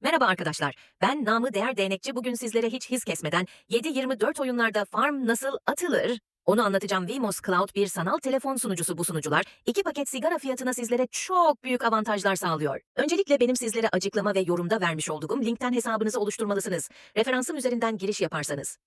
Merhaba arkadaşlar, ben namı değer değnekçi bugün sizlere hiç hız kesmeden 7-24 oyunlarda farm nasıl atılır? Onu anlatacağım Vimos Cloud bir sanal telefon sunucusu bu sunucular. iki paket sigara fiyatına sizlere çok büyük avantajlar sağlıyor. Öncelikle benim sizlere açıklama ve yorumda vermiş olduğum linkten hesabınızı oluşturmalısınız. Referansım üzerinden giriş yaparsanız.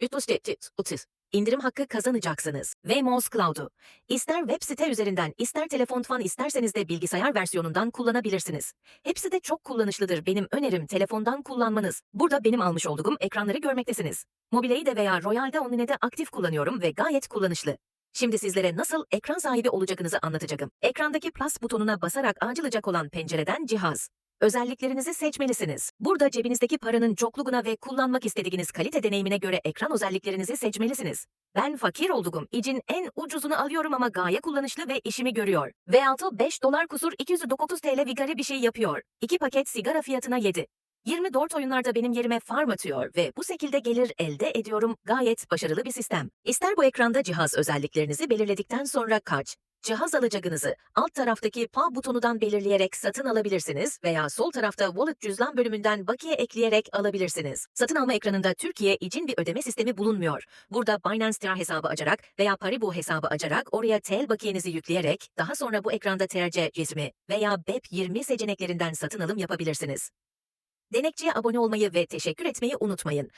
330 indirim hakkı kazanacaksınız. Vemos Cloud'u. İster web site üzerinden, ister telefon fan isterseniz de bilgisayar versiyonundan kullanabilirsiniz. Hepsi de çok kullanışlıdır. Benim önerim telefondan kullanmanız. Burada benim almış olduğum ekranları görmektesiniz. Mobile'yi de Royal'de Omni'de aktif kullanıyorum ve gayet kullanışlı. Şimdi sizlere nasıl ekran sahibi olacağınızı anlatacağım. Ekrandaki Plus butonuna basarak açılacak olan pencereden cihaz. Özelliklerinizi seçmelisiniz. Burada cebinizdeki paranın çokluğuna ve kullanmak istediğiniz kalite deneyimine göre ekran özelliklerinizi seçmelisiniz. Ben fakir olduğum için en ucuzunu alıyorum ama gaye kullanışlı ve işimi görüyor. V6 5 dolar kusur 209 TL vigari bir şey yapıyor. 2 paket sigara fiyatına 7. 24 oyunlarda benim yerime farm atıyor ve bu şekilde gelir elde ediyorum. Gayet başarılı bir sistem. İster bu ekranda cihaz özelliklerinizi belirledikten sonra kaç, Cihaz alacağınızı alt taraftaki PA butonundan belirleyerek satın alabilirsiniz veya sol tarafta Wallet cüzdan bölümünden bakiye ekleyerek alabilirsiniz. Satın alma ekranında Türkiye için bir ödeme sistemi bulunmuyor. Burada Binance TR hesabı açarak veya Paribu hesabı açarak oraya TL bakiyenizi yükleyerek daha sonra bu ekranda TRC cismi veya BEP20 seçeneklerinden satın alım yapabilirsiniz. Denekçiye abone olmayı ve teşekkür etmeyi unutmayın.